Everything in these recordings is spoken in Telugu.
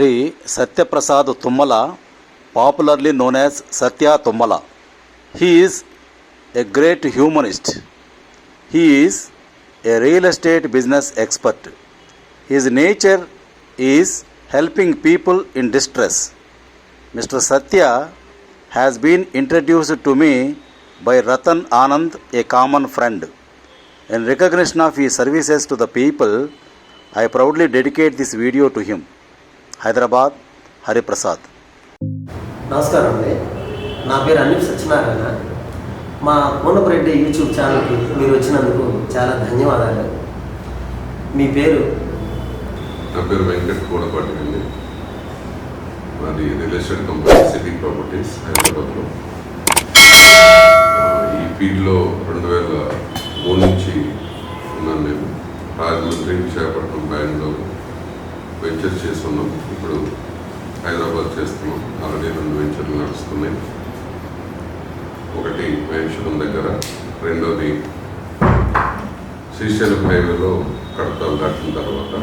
Sri Satyaprasad Tummala, popularly known as Satya Tummala. He is a great humanist. He is a real estate business expert. His nature is helping people in distress. Mr. Satya has been introduced to me by Ratan Anand, a common friend. In recognition of his services to the people, I proudly dedicate this video to him. Hyderabad Hariprasad నమస్కారం అండి నా పేరు అనిల్ సత్యనారాయణ మా కోనపరెడ్డి యూట్యూబ్ ఛానల్కి మీరు వచ్చినందుకు చాలా ధన్యవాదాలు మీ పేరు నా పేరు వెంకట్ కోడపాటి అండి మాది real estate company city properties హైదరాబాద్లో ఈ ఫీల్డ్లో రెండు వేల మూడు నుంచి ఉన్నాను నేను రాజమండ్రి విశాఖపట్నం బెంగళూరు వెంచర్ చేస్తున్నాం ఇప్పుడు హైదరాబాద్ చేస్తున్నాం ఆల్రెడీ రెండు వెంచర్లు నడుస్తున్నాయి ఒకటి మహేశ్వరం దగ్గర రెండోది శ్రీశైలం హైవేలో కడతాలు దాటిన తర్వాత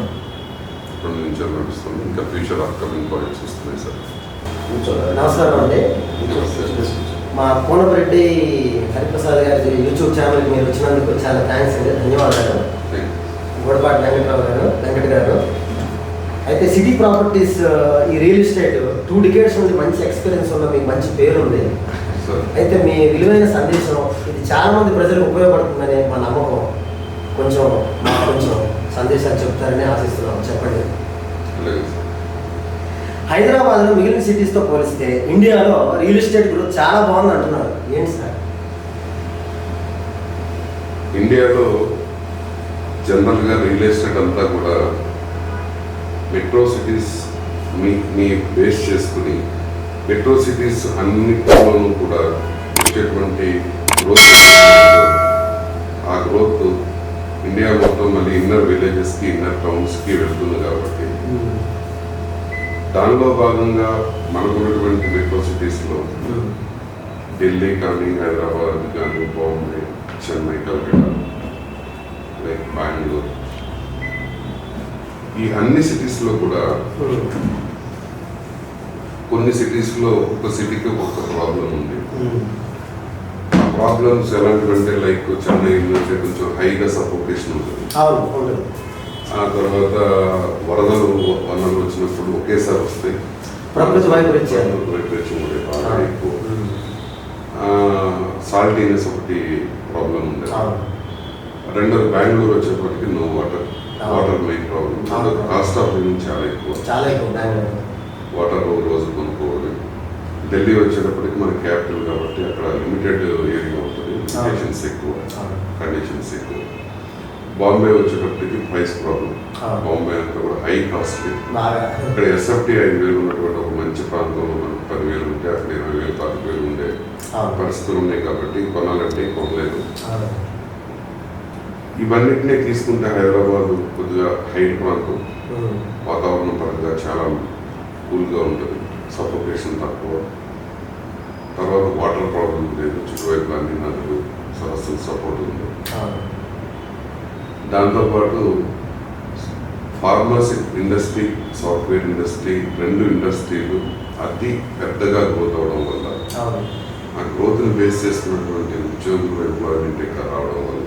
రెండు వెంచర్లు నడుస్తుంది ఇంకా ఫ్యూచర్ అప్కమింగ్ ప్రాజెక్ట్స్ వస్తున్నాయి సార్ నమస్కారం అండి మా కోనపరెడ్డి హరిప్రసాద్ గారి యూట్యూబ్ ఛానల్కి మీరు వచ్చినందుకు చాలా థ్యాంక్స్ అండి ధన్యవాదాలు గోడపాటి వెంకట్రావు గారు వెంకట గారు అయితే సిటీ ప్రాపర్టీస్ uh, ఈ రియల్ ఎస్టేట్ టూ డికేట్స్ నుండి మంచి ఎక్స్పీరియన్స్ ఉన్న మీకు మంచి పేరు ఉంది అయితే మీ విలువైన సందేశం ఇది చాలా మంది ప్రజలకు ఉపయోగపడుతుందనే మా నమ్మకం కొంచెం మాకు కొంచెం సందేశాలు చెప్తారని ఆశిస్తున్నాం చెప్పండి హైదరాబాద్లో మిగిలిన సిటీస్తో పోలిస్తే ఇండియాలో రియల్ ఎస్టేట్ గ్రోత్ చాలా బాగుంది అంటున్నారు ఏంటి సార్ ఇండియాలో జనరల్గా రియల్ ఎస్టేట్ అంతా కూడా మెట్రో సిటీస్ ని బేస్ చేసుకుని మెట్రో సిటీస్ అన్నిటిలోనూ కూడా వచ్చేటువంటి గ్రోత్ ఆ గ్రోత్ ఇండియా మొత్తం మళ్ళీ ఇన్నర్ విలేజెస్కి ఇన్నర్ టౌన్స్కి వెళ్తుంది కాబట్టి దానిలో భాగంగా మనకు ఉన్నటువంటి మెట్రో సిటీస్లో ఢిల్లీ కానీ హైదరాబాద్ కానీ బాంబే చెన్నై కలకట్ట లైక్ బెంగళూరు ఈ అన్ని సిటీస్లో కూడా కొన్ని సిటీస్లో ఒక సిటీకి ఒక ప్రాబ్లం ఉంది ఆ ప్రాబ్లమ్స్ ఎలాంటివంటే లైక్ చెన్నైలో అయితే కొంచెం హైగా సపోర్టేషన్ ఉంటుంది ఆ తర్వాత వరదలు వనరులు వచ్చినప్పుడు ఒకేసారి వస్తాయి సాల్టీనెస్ ఒకటి ప్రాబ్లం ఉంది రెండోది బెంగళూరు వచ్చేప్పటికి నో వాటర్ వాటర్ పోయింగ్ ప్రాబ్లం కాస్ట్ ఆఫ్ లివింగ్ చాలా ఎక్కువ చాలా ఎక్కువ వాటర్ రోజు కొనుక్కోవాలి ఢిల్లీ వచ్చేటప్పటికి మన క్యాపిటల్ కాబట్టి అక్కడ లిమిటెడ్ ఏరియా ఉంటుంది లిమిటేషన్స్ ఎక్కువ కండిషన్స్ ఎక్కువ బాంబే వచ్చేటప్పటికి ప్రైస్ ప్రాబ్లం బాంబే అంతా కూడా హై కాస్ట్లీ ఇక్కడ ఎస్ఎఫ్టీ ఐదు వేలు ఉన్నటువంటి ఒక మంచి ప్రాంతంలో మనకు పదివేలు ఉంటే అక్కడ ఇరవై వేలు పది వేలు ఉండే పరిస్థితులు ఉన్నాయి కాబట్టి కొనాలంటే కొనలేదు ఇవన్నిటినే తీసుకుంటే హైదరాబాద్ కొద్దిగా హైట్ ప్రాంతం వాతావరణం పరంగా చాలా కూల్గా ఉంటుంది సఫోకేషన్ తక్కువ తర్వాత వాటర్ ప్రాబ్లం లేదు చుట్టువైపు అన్ని నదులు సరస్సులు సపోర్ట్ ఉంది దాంతోపాటు ఫార్మసీ ఇండస్ట్రీ సాఫ్ట్వేర్ ఇండస్ట్రీ రెండు ఇండస్ట్రీలు అతి పెద్దగా గ్రోత్ అవడం వల్ల ఆ గ్రోత్ని బేస్ చేసుకున్నటువంటి ఉద్యోగులు ఎంప్లాయ్మెంట్ ఇక్కడ రావడం వల్ల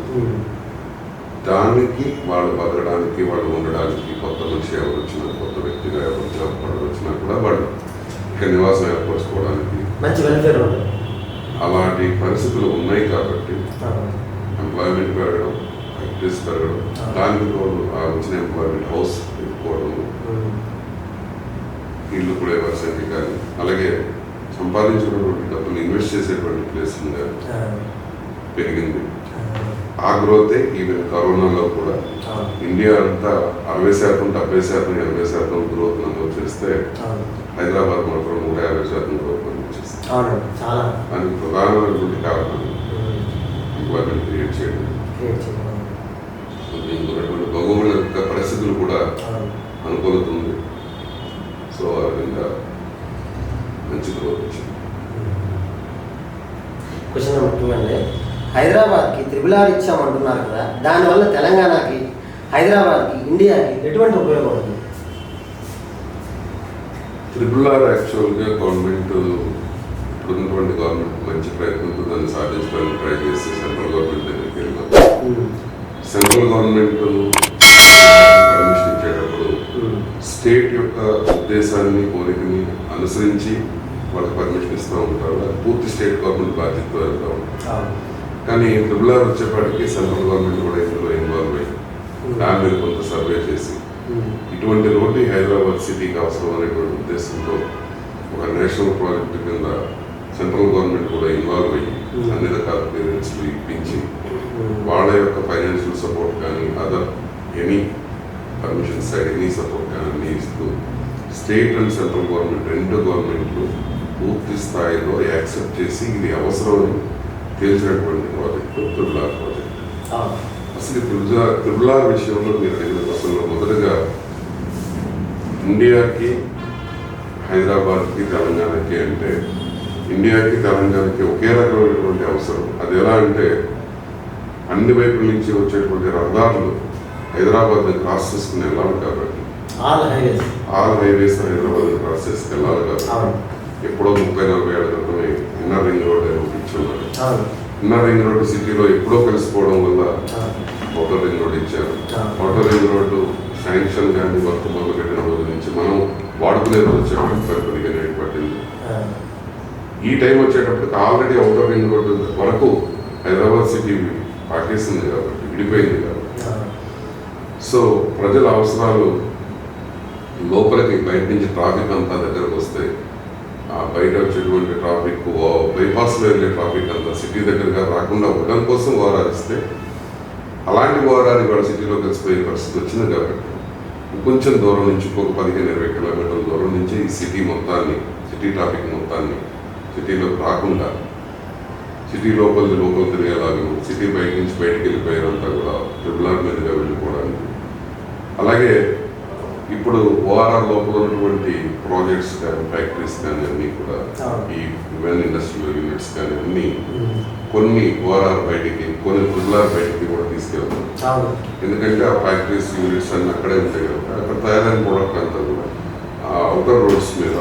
దానికి వాళ్ళు బతకడానికి వాళ్ళు ఉండడానికి కొత్త మనిషి ఎవరు వచ్చినా కొత్త వ్యక్తిగా ఎవరు వాళ్ళు వచ్చినా కూడా వాళ్ళు ఇక్కడ నివాసం ఏర్పరచుకోవడానికి అలాంటి పరిస్థితులు ఉన్నాయి కాబట్టి ఎంప్లాయ్మెంట్ పెరగడం ఫ్యాక్టరీస్ పెరగడం దానికి వాళ్ళు ఆ వచ్చిన ఎంప్లాయ్మెంట్ హౌస్ పెట్టుకోవడం ఇల్లు కూడా ఇవ్వాల్సింది కానీ అలాగే సంపాదించుకున్నటువంటి డబ్బులు ఇన్వెస్ట్ చేసేటువంటి ప్లేస్ పెరిగింది ఆ గ్రోత్ ఈవెన్ కరోనాలో కూడా ఇండియా అంతా అరవై శాతం డెబ్బై శాతం ఎనభై శాతం గ్రోత్ నమోదు చేస్తే హైదరాబాద్ మాత్రం నూట యాభై శాతం గ్రోత్ నమోదు చేస్తుంది దానికి ప్రధానమైనటువంటి కారణం ఎంప్లాయ్మెంట్ క్రియేట్ చేయడం ఉన్నటువంటి భగోళ యొక్క పరిస్థితులు కూడా అనుకూలతుంది సో ఆ విధంగా మంచి గ్రోత్ వచ్చింది క్వశ్చన్ ముఖ్యమండి హైదరాబాద్కి త్రిబుల్ ఆర్ ఇచ్చామంటున్నారు కదా దానివల్ల తెలంగాణకి హైదరాబాద్కి ఇండియాకి ఎటువంటి ఉపయోగం ఉంటుంది త్రిబుల్ ఆర్ యాక్చువల్గా గవర్నమెంట్ ఇప్పుడున్నటువంటి గవర్నమెంట్ మంచి ప్రయత్నంతో దాన్ని సాధించడానికి ట్రై చేస్తే సెంట్రల్ గవర్నమెంట్ దగ్గరికి వెళ్ళాం సెంట్రల్ గవర్నమెంట్ పర్మిషన్ ఇచ్చేటప్పుడు స్టేట్ యొక్క ఉద్దేశాన్ని కోరికని అనుసరించి వాళ్ళకి పర్మిషన్ ఇస్తూ ఉంటారు పూర్తి స్టేట్ గవర్నమెంట్ బాధ్యత వెళ్తూ ఉంటారు కానీ ఆర్ వచ్చేప్పటికి సెంట్రల్ గవర్నమెంట్ కూడా ఇందులో ఇన్వాల్వ్ అయింది దాని మీద కొంత సర్వే చేసి hmm. ఇటువంటి రోడ్డు హైదరాబాద్ సిటీకి అవసరం అనేటువంటి ఉద్దేశంతో ఒక నేషనల్ ప్రాజెక్ట్ కింద సెంట్రల్ గవర్నమెంట్ కూడా ఇన్వాల్వ్ అయ్యి hmm. అన్ని రకాల పేరెంట్స్ ఇప్పించి hmm. వాళ్ళ యొక్క ఫైనాన్షియల్ సపోర్ట్ కానీ other any permission side any support కానీ అన్ని ఇస్తూ స్టేట్ అండ్ సెంట్రల్ గవర్నమెంట్ రెండు గవర్నమెంట్లు పూర్తి స్థాయిలో యాక్సెప్ట్ చేసి ఇది అవసరం చేసినటువంటి ప్రాజెక్టు త్రిబులా ప్రాజెక్ట్ అసలు త్రిబులా త్రిబులా విషయంలో మీరు అడిగిన ప్రశ్నలో మొదటగా ఇండియాకి హైదరాబాద్కి తెలంగాణకి అంటే ఇండియాకి తెలంగాణకి ఒకే రకమైనటువంటి అవసరం అది ఎలా అంటే అన్ని వైపుల నుంచి వచ్చేటువంటి రహదారులు హైదరాబాద్ క్రాస్ చేసుకుని వెళ్ళాలి కాబట్టి ఆల్ హైవేస్ హైదరాబాద్ క్రాస్ చేసుకుని వెళ్ళాలి కాబట్టి ఎప్పుడో ముప్పై నలభై ఏళ్ళ క్రితమే ఇన్నర్ రింగ్ రోడ్ అని ఇన్నర్ రింగ్ రోడ్డు సిటీలో ఎప్పుడో కలిసిపోవడం వల్ల అవుటర్ రింగ్ రోడ్ ఇచ్చారు అవుటర్ రింగ్ రోడ్డు శాంక్షన్ కానీ వర్క్ పెట్టిన రోజు నుంచి మనం వాడుకునే రోజు వచ్చేటప్పుడు పది పట్టింది ఈ టైం వచ్చేటప్పటికి ఆల్రెడీ అవుటర్ రింగ్ రోడ్ వరకు హైదరాబాద్ సిటీ పాటేసింది కాబట్టి విడిపోయింది కాబట్టి సో ప్రజల అవసరాలు లోపలికి బయట నుంచి ట్రాఫిక్ అంతా దగ్గరకు వస్తాయి బయట వచ్చేటువంటి ట్రాఫిక్ బైపాస్లో వెళ్ళే ట్రాఫిక్ అంతా సిటీ దగ్గరగా రాకుండా ఉండడం కోసం ఓఆర్ఆర్స్తే అలాంటి ఓఆర్ఆర్ ఇవాళ సిటీలో కలిసిపోయే పరిస్థితి వచ్చింది కాబట్టి కొంచెం దూరం నుంచి ఒక పదిహేను ఇరవై కిలోమీటర్ల దూరం నుంచి ఈ సిటీ మొత్తాన్ని సిటీ ట్రాఫిక్ మొత్తాన్ని సిటీలోకి రాకుండా సిటీ లోపలి లోపల తిరిగేలాగా సిటీ బయట నుంచి బయటకు వెళ్ళిపోయేదంతా కూడా ఇప్పుడు ఓఆర్ఆర్ లోపల ఉన్నటువంటి ప్రాజెక్ట్స్ కానీ ఫ్యాక్టరీస్ కానీ అన్ని కూడా ఈ వెల్ ఇండస్ట్రియల్ యూనిట్స్ కానీ అన్ని కొన్ని ఓఆర్ఆర్ బయటికి కొన్ని గుజరాత్ బయటికి కూడా తీసుకెళ్తాం ఎందుకంటే ఆ ఫ్యాక్టరీస్ యూనిట్స్ అన్నీ అక్కడే ఉంటాయి కనుక అక్కడ తయారైన ప్రోడక్ట్ అంతా కూడా అవుటర్ రోడ్స్ మీద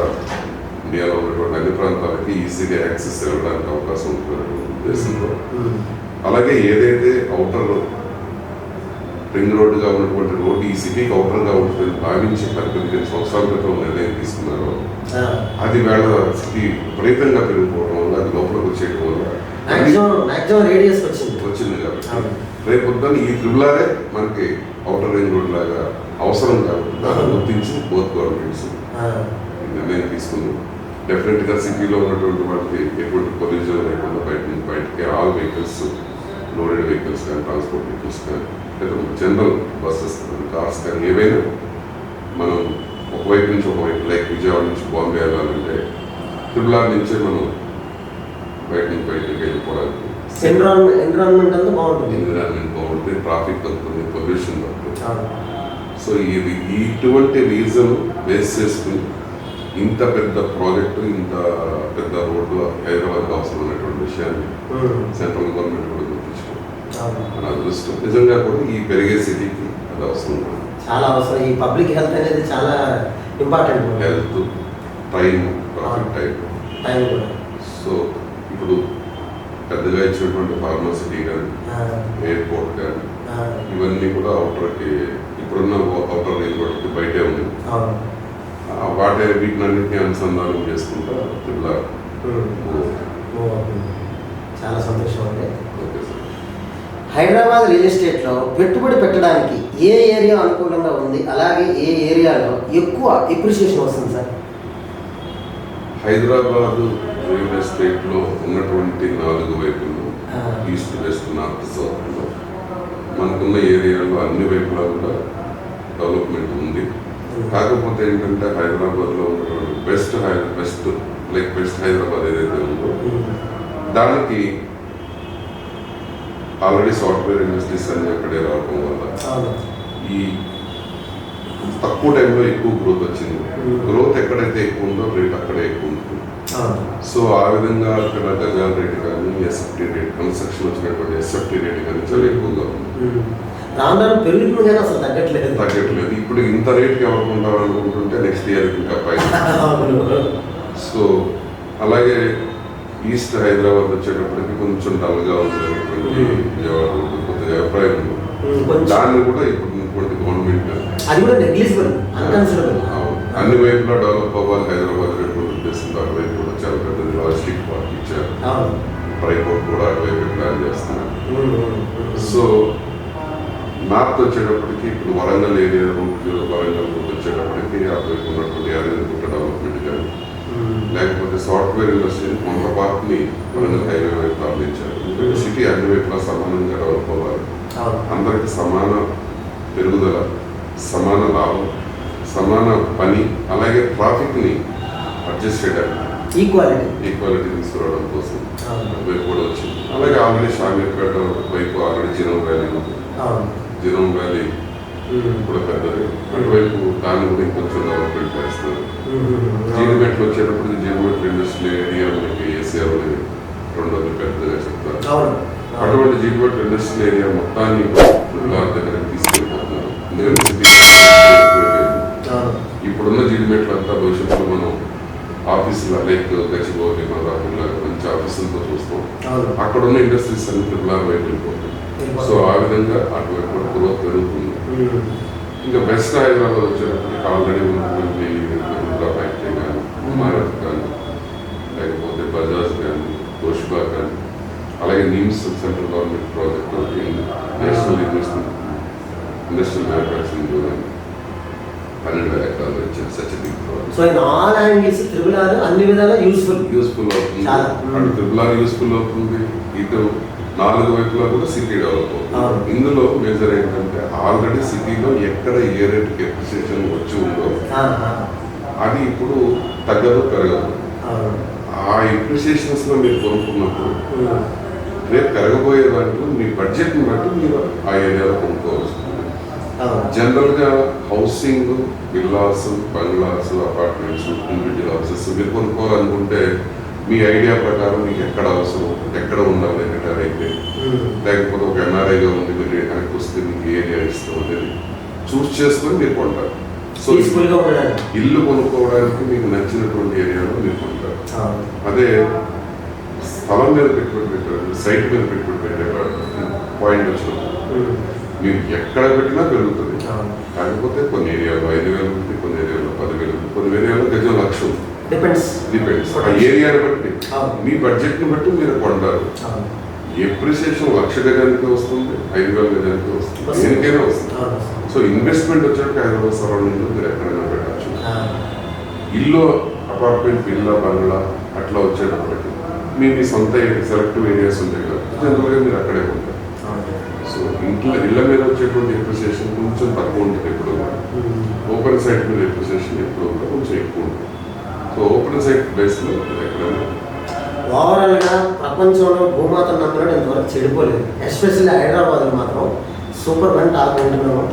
ఇండియాలో ఉన్నటువంటి అన్ని ప్రాంతాలకి ఈజీగా యాక్సెస్ వెళ్ళడానికి అవకాశం ఉంటుంది ఉద్దేశంలో అలాగే ఏదైతే అవుటర్ రింగ్ రోడ్డుగా ఉన్నటువంటి రోడ్డు ఈ సిటీకి అవుటర్గా ఉంటుంది భావించి పరిపాలించిన సంవత్సరాల క్రితం నిర్ణయం తీసుకున్నారు అది వేళ సిటీ విపరీతంగా పెరిగిపోవడం వల్ల అది లోపలికి వచ్చేయడం వల్ల వచ్చింది కాబట్టి రేపు పొద్దున్న ఈ త్రిబులారే మనకి అవుటర్ రింగ్ రోడ్ లాగా అవసరం కాబట్టి దాన్ని గుర్తించి బోత్ గవర్నమెంట్స్ నిర్ణయం డెఫినెట్ గా సిటీలో ఉన్నటువంటి వాటికి ఎటువంటి పొల్యూషన్ లేకుండా బయట నుంచి బయటకి ఆల్ వెహికల్స్ లోడెడ్ వెహికల్స్ కానీ ట్రాన్స్పోర్ట్ వెహికల్స్ కానీ లేదా జనరల్ బస్సెస్ కార్స్ కానీ ఏవైనా మనం ఒకవైపు నుంచి ఒకవైపు లైక్ విజయవాడ నుంచి బాంబే వెళ్ళాలంటే తిరుమల నుంచే మనం బయట నుంచి బయటకు వెళ్ళిపోవడానికి ఎన్విరాన్మెంట్ బాగుంటుంది బాగుంటుంది ట్రాఫిక్ తగ్గుతుంది పొల్యూషన్ తగ్గుతుంది సో ఇది ఇటువంటి రీజన్ బేస్ చేసుకుని ఇంత పెద్ద ప్రాజెక్టు ఇంత పెద్ద రోడ్డు హైదరాబాద్ అవసరం అనేటువంటి విషయాన్ని సెంట్రల్ గవర్నమెంట్ కూడా మన అదృష్టం నిజంగా కూడా ఈ పెరిగే స్థితికి అది అవసరం చాలా అవసరం ఈ పబ్లిక్ హెల్త్ అనేది చాలా important health time profit time time కూడా సో ఇప్పుడు పెద్దగా ఇచ్చినటువంటి ఫార్మసిటీ కానీ ఎయిర్పోర్ట్ కానీ ఇవన్నీ కూడా అవుటర్కి ఇప్పుడున్న అవుటర్ రైల్వేకి బయటే ఉంది వాటి వీటినన్నింటినీ అనుసంధానం చేసుకుంటా చాలా సంతోషం అండి హైదరాబాద్ రియల్ ఎస్టేట్లో పెట్టుబడి పెట్టడానికి ఏ ఏరియా అనుకూలంగా ఉంది అలాగే ఏ ఏరియాలో ఎక్కువ ఎప్రిషియేషన్ వస్తుంది సార్ హైదరాబాద్ రియల్ ఎస్టేట్లో ఉన్నటువంటి నాలుగు వైపులు ఈస్ట్ వెస్ట్ నార్త్ సౌత్లో మనకున్న ఏరియాలో అన్ని వైపులా కూడా డెవలప్మెంట్ ఉంది కాకపోతే ఏంటంటే హైదరాబాద్లో ఉన్నటువంటి best high best like best Hyderabad ఏదైతే ఉందో దానికి ఆల్రెడీ సాఫ్ట్వేర్ ఇండస్ట్రీస్ అని అక్కడే రావడం వల్ల ఈ తక్కువ టైంలో ఎక్కువ గ్రోత్ వచ్చింది గ్రోత్ ఎక్కడైతే ఎక్కువ ఉందో రేట్ అక్కడే ఎక్కువ ఉంటుంది సో ఆ విధంగా అక్కడ గజాల రేట్ కానీ ఎస్ఎఫ్టీ రేట్ కన్స్ట్రక్షన్ వచ్చినటువంటి ఎస్ఎఫ్టీ రేట్ కానీ చాలా ఎక్కువగా ఉంది తగ్గట్లేదు తగ్గట్లేదు ఇప్పుడు ఇంత రేట్కి ఎవరికి అనుకుంటుంటే నెక్స్ట్ ఇయర్ ఇంకా పై సో అలాగే ఈస్ట్ హైదరాబాద్ వచ్చేటప్పటికి కొంచెం డల్గా ఉంటుంది విజయవాడ అభిప్రాయం దాన్ని కూడా ఇప్పుడు ఉన్నటువంటి గవర్నమెంట్ అన్ని వైపులా డెవలప్ అవ్వాలి హైదరాబాద్ అనేటువంటి ఉద్దేశంతో అటువైపు కూడా చాలా పెద్దది లాజిస్టిక్ పార్క్ ఇచ్చారు ట్రైపోర్ట్ కూడా అటువైపు ప్లాన్ చేస్తున్నారు సో నార్త్ వచ్చేటప్పటికి ఇప్పుడు Warangal area route Warangal route వచ్చేటప్పటికి అటువైపు ఉన్నటువంటి యాదగిరిగుట్ట డెవలప్మెంట్ కానీ సాఫ్ట్వేర్ ఇండస్ట్రీ మన పార్ట్ని వరంగల్ హైవే వైపు తరలించారు ఎందుకంటే సిటీ అన్ని వైపులా సమానంగా డెవలప్ అవ్వాలి అందరికి సమాన పెరుగుదల సమాన లాభం సమాన పని అలాగే ట్రాఫిక్ని అడ్జస్ట్ చేయడానికి ఈక్వాలిటీ ఈక్వాలిటీ తీసుకురావడం కోసం వైపు కూడా వచ్చింది అలాగే ఆల్రెడీ షామీర్పేట వైపు ఆల్రెడీ జీరో వ్యాలీ ఉంది జీరో వ్యాలీ కూడా పెద్దది అటువైపు దాని గురించి కొంచెం డెవలప్మెంట్ చేస్తున్నారు Mm-hmm. జీవిమెట్లు వచ్చేటప్పుడు జీవిమెట్లు ఇండస్ట్రీ ఏరియాలకి ఏసీఆర్లు రెండు వందలు పెద్దగా చెప్తారు అటువంటి జీవిమెట్లు ఇండస్ట్రీ ఏరియా మొత్తాన్ని దగ్గరికి తీసుకెళ్ళిపోతున్నారు ఇప్పుడున్న జీవిమెట్లు అంతా భవిష్యత్తులో మనం ఆఫీసుల లేక గచ్చిపోయి మన రాకుండా మంచి ఆఫీసులతో చూస్తాం అక్కడ ఉన్న ఇండస్ట్రీస్ అన్ని ట్రిపుల్ సో ఆ విధంగా అటువంటి గ్రోత్ పెరుగుతుంది mm-hmm. ఇంకా బెస్ట్ హైదరాబాద్ వచ్చినప్పుడు ఆల్రెడీ ఉన్నటువంటి ఆంధ్రా ఫ్యాక్టరీ కానీ కుమారత్ కానీ లేకపోతే బజాజ్ కానీ పుష్ప కానీ అలాగే NIMZ central government project national investment industrial manufacturing కానీ పన్నెండు ఎకరాలు ఇచ్చారు సచ్ ఆర్ అన్ని యూస్ఫుల్ అవుతుంది ఇటు నాలుగు వైపులా కూడా సిటీ డెవలప్ అవుతుంది ఇందులో మేజర్ ఏంటంటే ఆల్రెడీ సిటీలో ఎక్కడ ఏ రేట్ ఎప్రిసియేషన్ వచ్చి ఉందో అది ఇప్పుడు తగ్గదు పెరగదు ఆ లో మీరు కొనుక్కున్నప్పుడు రేపు పెరగబోయే దాంట్లో మీ బడ్జెట్ బట్టి మీరు ఆ ఏరియాలో కొనుక్కోవచ్చు జనరల్గా housing villas bungalows apartments individual houses మీరు కొనుక్కోవాలనుకుంటే మీ ఐడియా ప్రకారం మీకు ఎక్కడ అవసరం ఎక్కడ ఉండాలి రిటైర్ అయితే లేకపోతే ఒక ఎన్ఆర్ఐగా ఉంది మీరు వెనక్కి వస్తే మీకు ఏరియా ఇస్తాం అనేది చూస్ చేసుకొని మీరు కొంటారు సో ఇల్లు కొనుక్కోవడానికి మీకు నచ్చినటువంటి ఏరియాలో మీరు కొంటారు అదే స్థలం మీద పెట్టుబడి పెట్టారు సైట్ మీద పెట్టుబడి పెట్టేవాడు పాయింట్ వచ్చినప్పుడు మీరు ఎక్కడ పెట్టినా పెరుగుతుంది కాకపోతే కొన్ని ఏరియాలో ఐదు వేలు ఉంది కొన్ని ఏరియాలో పదివేలు ఉంది కొన్ని ఏరియాలో గజం లక్ష ఉంది డిపెండ్స్ డిపెండ్స్ ఆ ఏరియాని బట్టి మీ బడ్జెట్ని బట్టి మీరు కొంటారు ఎప్రిసియేషన్ లక్ష గజానికి వస్తుంది ఐదు వేల గజానికి వస్తుంది దేనికైనా వస్తుంది సో ఇన్వెస్ట్మెంట్ ఐదు హైదరాబాద్ సరౌండింగ్లో మీరు ఎక్కడైనా పెట్టచ్చు ఇల్లు అపార్ట్మెంట్ ఇల్లా బంగ్లా అట్లా వచ్చేటప్పటికి మీ మీ సొంత సెలెక్టివ్ ఏరియాస్ ఉంటాయి కదా జనరల్గా మీరు అక్కడే ఉంటారు సో ఇంట్లో ఇళ్ళ మీద వచ్చేటువంటి ఎప్రిసియేషన్ కొంచెం తక్కువ ఉంటుంది ఎప్పుడు ఓపెన్ సైట్ మీద ఎప్రిసియేషన్ ఎప్పుడు కొంచెం ఎక్కువ ఉంటుంది సో ఓపెన్ సైట్ మీద ఎక్కడైనా ఓవరాల్గా ప్రపంచంలో భూమాత నమ్మడం ఇంతవరకు చెడిపోలేదు ఎస్పెషల్లీ హైదరాబాద్లో మాత్రం సూపర్ గా టాక్ ఉంటున్నాము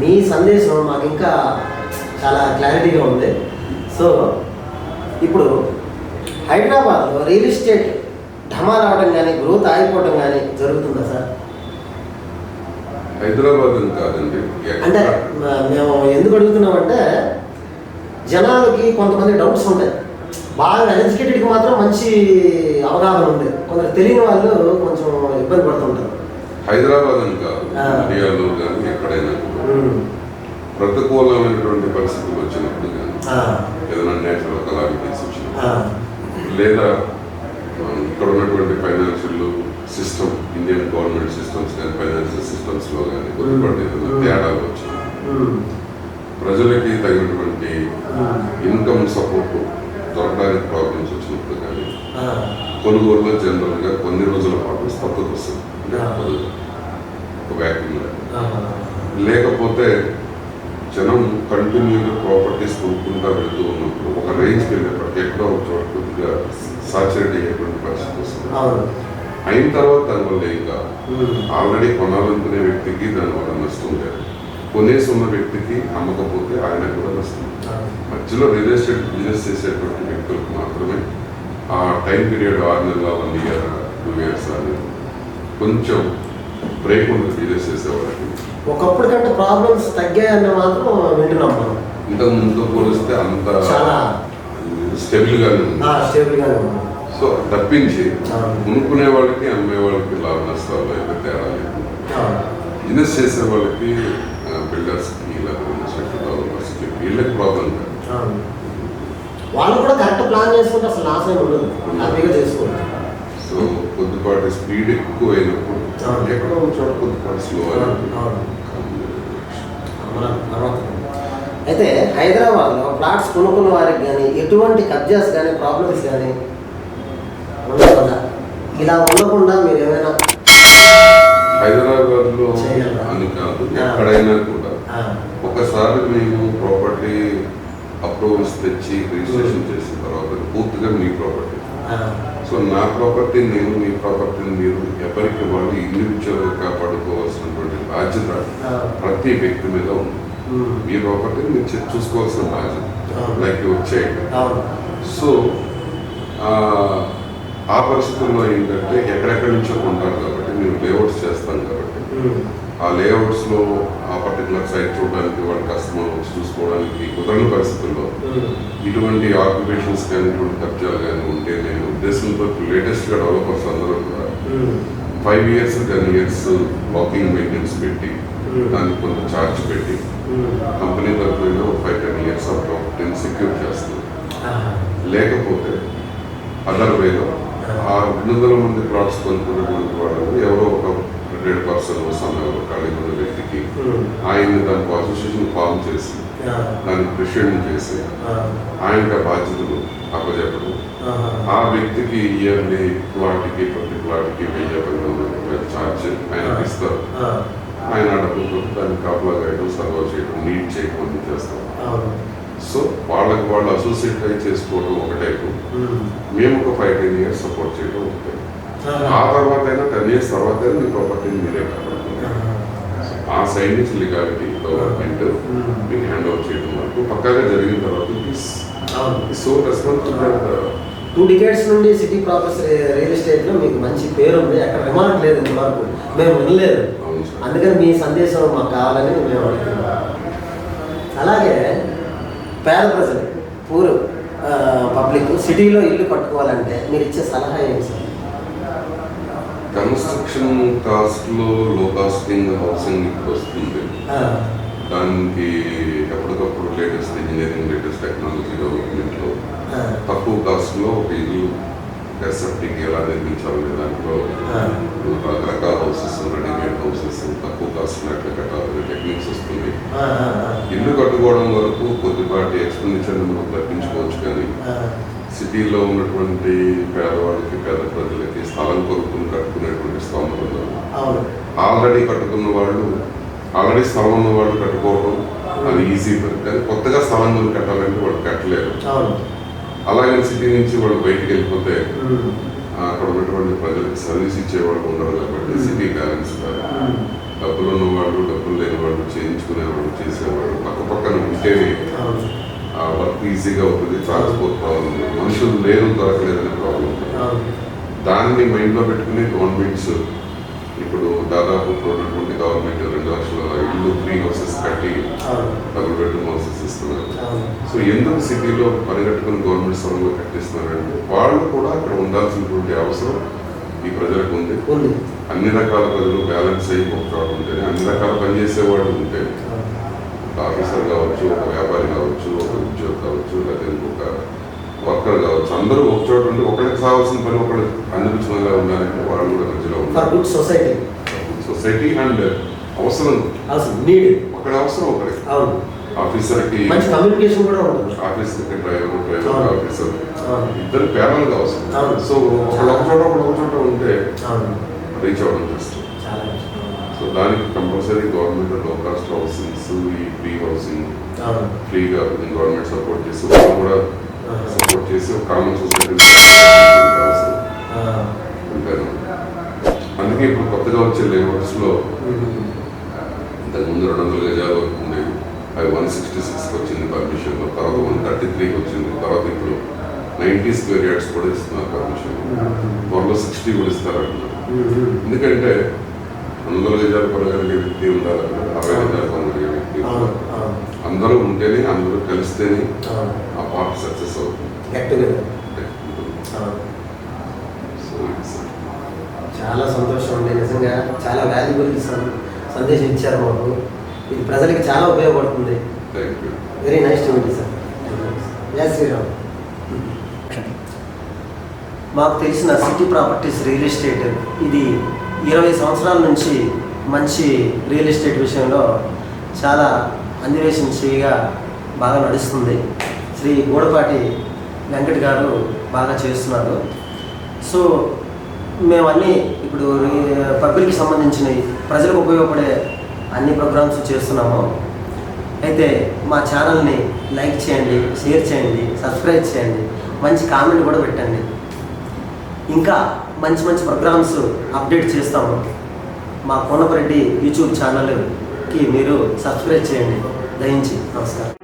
మీ సందేశం మాకు ఇంకా చాలా క్లారిటీగా ఉంది సో ఇప్పుడు హైదరాబాద్లో రియల్ ఎస్టేట్ ఢమా రావడం కానీ గ్రోత్ ఆగిపోవడం కానీ జరుగుతుందా సార్ హైదరాబాద్ కాదండి అంటే మేము ఎందుకు అడుగుతున్నామంటే జనాలకి కొంతమంది డౌట్స్ ఉంటాయి బాగా ఎడ్యుకేటెడ్కి మాత్రం మంచి అవగాహన ఉంది కొందరు తెలియని వాళ్ళు కొంచెం ఇబ్బంది పడుతుంటారు హైదరాబాద్ అని కాదు కానీ ఎక్కడైనా ప్రతికూలమైనటువంటి పరిస్థితులు వచ్చినప్పుడు కానీ ఏదైనా నేచురల్ కలామిటీస్ లేదా ఇక్కడ ఉన్నటువంటి financial system Indian government systems కానీ ఫైనాన్షియల్ సిస్టమ్స్లో కానీ గుర్తుపడే తేడాలు వచ్చినాయి ప్రజలకి తగినటువంటి ఇన్కమ్ సపోర్ట్ దొరకడానికి ప్రాబ్లమ్స్ వచ్చినప్పుడు కానీ జనరల్ గా కొన్ని రోజుల పాటు స్తబ్దత వస్తుంది ఒక వ్యాక్యూమ్లో లేకపోతే జనం కంటిన్యూగా ప్రాపర్టీస్ కొనుక్కుంటా వెళ్తూ ఉన్నప్పుడు ఒక రేంజ్ వెళ్ళేప్పటికీ ఎక్కడో ఒక చోట కొద్దిగా సాచురేట్ అయ్యేటువంటి పరిస్థితి వస్తుంది అయిన తర్వాత దానివల్ల ఇంకా ఆల్రెడీ కొనాలనుకునే వ్యక్తికి దానివల్ల నష్టం లేదు కొనేసి ఉన్న వ్యక్తికి అమ్మకపోతే ఆయన కూడా నష్టం మధ్యలో రియల్ ఎస్టేట్ బిజినెస్ చేసేటువంటి వ్యక్తులకు మాత్రమే ఆ టైం పీరియడ్ ఆరు నెలల వన్ ఇయర్ టూ ఇయర్స్ కొంచెం బ్రేక్ ఉంది బిజినెస్ చేసేవాళ్ళకి ఒకప్పుడు కంటే ప్రాబ్లమ్స్ తగ్గాయని మాత్రం వింటున్నాం ఇంతకు ముందు పోలిస్తే అంత స్టెబిల్గానే ఉంది ఉంది సో తప్పించి కొనుక్కునే వాళ్ళకి అమ్మే వాళ్ళకి లాభ నష్టాలు అయితే తేడా లేదు బిజినెస్ చేసే వాళ్ళకి బిల్డర్స్ వీళ్ళకు సెంట్రల్ వీళ్ళకి ప్రాబ్లం వాళ్ళు కూడా కరెక్ట్ ప్లాన్ చేసుకుంటే అసలు నాశనం ఉండదు hmm. హ్యాపీగా చేసుకోండి సో కొద్దిపాటి స్పీడ్ ఎక్కువ అయినప్పుడు ఎక్కడో చోట కొద్దిపాటి స్లో అయితే హైదరాబాద్లో ప్లాట్స్ కొనుక్కున్న వారికి కానీ ఎటువంటి కబ్జాస్ కానీ ప్రాబ్లమ్స్ కానీ ఉండకుండా ఇలా ఉండకుండా మీరు ఏమైనా హైదరాబాద్లో అని కాదు ఎక్కడైనా ఒకసారి మేము ప్రాపర్టీ అప్రూవల్స్ తెచ్చి రిజిస్ట్రేషన్ hmm. చేసిన తర్వాత పూర్తిగా మీ ప్రాపర్టీ సో నా ప్రాపర్టీ నేను మీ ప్రాపర్టీని మీరు ఎవరికి వాళ్ళు ఇండివిజువల్గా కాపాడుకోవాల్సినటువంటి బాధ్యత ప్రతి వ్యక్తి మీద ఉంది hmm. మీ ప్రాపర్టీని మీరు చూసుకోవాల్సిన బాధ్యత లైక్ వచ్చాయి సో ఆ పరిస్థితుల్లో ఏంటంటే ఎక్కడెక్కడి నుంచో ఉంటారు కాబట్టి మీరు లేఅవుట్స్ చేస్తాను కాబట్టి hmm. ఆ లేఅవుట్స్లో ఆ పర్టికులర్ సైట్ చూడడానికి వాళ్ళ కస్టమర్ వచ్చి చూసుకోవడానికి కుదరని పరిస్థితుల్లో ఇటువంటి ఆక్యుపేషన్స్ కానీ ఇటువంటి ఖర్చాలు కానీ ఉంటే నేను ఉద్దేశంతో లేటెస్ట్గా డెవలపర్స్ అందరూ కూడా five years ten years walking maintenance పెట్టి దానికి కొంత ఛార్జ్ పెట్టి కంపెనీ తరఫున five ten years of ten secure చేస్తుంది లేకపోతే అదర్ వేలో ఆ రెండు వందల మంది ప్లాట్స్ కొనుక్కున్నటువంటి వాళ్ళు ఎవరో ఒక సెపరేట్ పర్సన్ వస్తున్నారు వ్యక్తికి hmm. ఆయన దానికి అసోసియేషన్ ఫామ్ చేసి దాన్ని ప్రెసిడెంట్ చేసి hmm. ఆయన బాధ్యతలు అప్పచెప్పడం hmm. ఆ వ్యక్తికి ఇయర్లీ వాటికి ప్రతి వాటికి వెయ్యి పది ఛార్జ్ ఆయన ఇస్తారు ఆయన డబ్బులు దాన్ని కాపులా కాయడం సర్వ్ చేయడం నీట్ చేయడం అన్ని చేస్తాం సో వాళ్ళకి వాళ్ళు అసోసియేట్ చేసుకోవడం ఒక టైపు మేము ఒక ఫైవ్ టెన్ ఇయర్స్ సపోర్ట్ చేయడం ఒక టైపు ఆ తర్వాత అయినా టెన్ ఇయర్స్ తర్వాత అయినా మీ ప్రాపర్టీని మీరే ఆ సైడ్ నుంచి గవర్నమెంట్ మీకు హ్యాండ్ ఓవర్ చేయడం వరకు పక్కాగా జరిగిన తర్వాత సో రెస్పాన్సిబుల్ టూ డికేట్స్ నుండి సిటీ ప్రాపర్స్ రియల్ ఎస్టేట్లో మీకు మంచి పేరు ఉంది అక్కడ రిమార్క్ లేదు ఇంతవరకు మేము వినలేదు అందుకని మీ సందేశం మాకు కావాలని మేము అడుగుతున్నాం అలాగే పేద ప్రజలు పూర్ పబ్లిక్ సిటీలో ఇల్లు కట్టుకోవాలంటే మీరు ఇచ్చే సలహా ఏమి సార్ కన్స్ట్రక్షన్ కాస్ట్లో లో కాస్టింగ్ హౌసింగ్ ఇప్పుడు వస్తుంది దానికి ఎప్పటికప్పుడు లేటెస్ట్ ఇంజనీరింగ్ లేటెస్ట్ టెక్నాలజీ లో తక్కువ కాస్ట్లో ఒక ఇల్లు ఎస్ఎఫ్టీకి ఎలా నిర్మించాలి దాంట్లో రకరకాల హౌసెస్ రెడీమేడ్ హౌసెస్ తక్కువ కాస్ట్లో ఎట్లా కట్టాలి టెక్నిక్స్ వస్తుంది ఇల్లు కట్టుకోవడం వరకు కొద్దిపాటి ఎక్స్పెండిచర్ మనం తప్పించుకోవచ్చు కానీ సిటీలో ఉన్నటువంటి పేదవాళ్ళకి పేద ప్రజలకి స్థలం కొనుక్కుని కట్టుకునేటువంటి స్థలం ఆల్రెడీ కట్టుకున్న వాళ్ళు ఆల్రెడీ స్థలం ఉన్న వాళ్ళు కట్టుకోవడం అది ఈజీ పని కానీ కొత్తగా స్థలం కొని కట్టాలంటే వాళ్ళు కట్టలేరు అలాగే సిటీ నుంచి వాళ్ళు బయటికి వెళ్ళిపోతే అక్కడ ఉన్నటువంటి ప్రజలకు సర్వీస్ ఇచ్చేవాళ్ళు ఉండరు కాబట్టి సిటీ బ్యాలెన్స్ డబ్బులు ఉన్నవాళ్ళు డబ్బులు లేని వాళ్ళు చేయించుకునేవాళ్ళు చేసేవాళ్ళు పక్క పక్కన ఉంటేనే వర్క్ ఈజీగా ఉంటుంది ట్రాన్స్పోర్ట్ ప్రాబ్లం మనుషులు లేరు దొరకలేదనే ప్రాబ్లం దాన్ని మైండ్లో పెట్టుకునే గవర్నమెంట్స్ ఇప్పుడు దాదాపు ఉన్నటువంటి గవర్నమెంట్ రెండు లక్షల ఇల్లు ఫ్రీ హౌసెస్ కట్టి డబుల్ బెడ్రూమ్ హౌసెస్ ఇస్తున్నారు సో ఎందుకు సిటీలో పనిగట్టుకుని గవర్నమెంట్ స్థలంలో కట్టిస్తున్నారంటే వాళ్ళు కూడా అక్కడ ఉండాల్సినటువంటి అవసరం ఈ ప్రజలకు ఉంది అన్ని రకాల ప్రజలు బ్యాలెన్స్ అయ్యి ఒక ఉంటే అన్ని రకాల పనిచేసే వాళ్ళు ఉంటే ఆఫీసర్ కావచ్చు ఒక వ్యాపారి కావచ్చు ఒక కావచ్చు లేకపోతే ఇంకొక వర్కర్ కావచ్చు అందరూ ఒక చోట ఉండి ఒకరికి కావాల్సిన పని ఒకరు అందించడంగా ఉండాలంటే వాళ్ళు కూడా మధ్యలో ఫర్ సొసైటీ సొసైటీ అండ్ అవసరం అవసరం నీడ్ అక్కడ అవసరం ఒకరికి అవును ఆఫీసర్కి మంచి కమ్యూనికేషన్ కూడా ఉంటుంది ఆఫీసర్కి డ్రైవర్ డ్రైవర్ ఆఫీసర్ ఇద్దరు పేరల్గా అవసరం సో ఒకళ్ళు ఒక చోట ఒకళ్ళు ఒక చోట ఉంటే రీచ్ అవ్వడం కష్టం సో దానికి compulsory government low cost housings ఈ ప్రీ హౌసింగ్ ఫ్రీగా గవర్నమెంట్ సపోర్ట్ చేసి వాళ్ళు కూడా సపోర్ట్ చేసి ఒక కామన్ సొసైటీ ఉంటాను అందుకే ఇప్పుడు కొత్తగా వచ్చే ఇంతకు ముందు రెండు వందల గజాలు ఉండేవి అవి వన్ సిక్స్టీ సిక్స్కి వచ్చింది పర్మిషన్లో తర్వాత వన్ థర్టీ త్రీకి వచ్చింది తర్వాత ఇప్పుడు నైంటీ స్క్వేర్ యార్డ్స్ కూడా ఇస్తున్నారు పర్మిషన్ త్వరలో సిక్స్టీ కూడా ఇస్తారు అంటున్నారు ఎందుకంటే వందల గజాలు కొనగలిగే వ్యక్తి ఉండాలి అరవై గజాలు కొనగలిగే వ్యక్తి అందరూ ఉంటేనే అందరూ కలిస్తేనే ఆ పార్టీ సక్సెస్ అవుతుంది uh, చాలా సంతోషం అండి నిజంగా చాలా వాల్యుబుల్ సందేశం ఇచ్చారు మాకు ఇది ప్రజలకి చాలా ఉపయోగపడుతుంది very nice to meet sir జై శ్రీరామ్ మాకు తెలిసిన సిటీ ప్రాపర్టీస్ రియల్ ఎస్టేట్ ఇది ఇరవై సంవత్సరాల నుంచి మంచి రియల్ ఎస్టేట్ విషయంలో చాలా అంజనేషన్ శ్రీగా బాగా నడుస్తుంది శ్రీ గోడపాటి వెంకట్ గారు బాగా చేస్తున్నారు సో మేమన్నీ ఇప్పుడు పబ్లిక్కి సంబంధించినవి ప్రజలకు ఉపయోగపడే అన్ని ప్రోగ్రామ్స్ చేస్తున్నాము అయితే మా ఛానల్ని లైక్ చేయండి షేర్ చేయండి సబ్స్క్రైబ్ చేయండి మంచి కామెంట్ కూడా పెట్టండి ఇంకా మంచి మంచి ప్రోగ్రామ్స్ అప్డేట్ చేస్తాము మా కోనపరెడ్డి యూట్యూబ్ ఛానల్ ఛానల్కి మీరు సబ్స్క్రైబ్ చేయండి దయించి నమస్కారం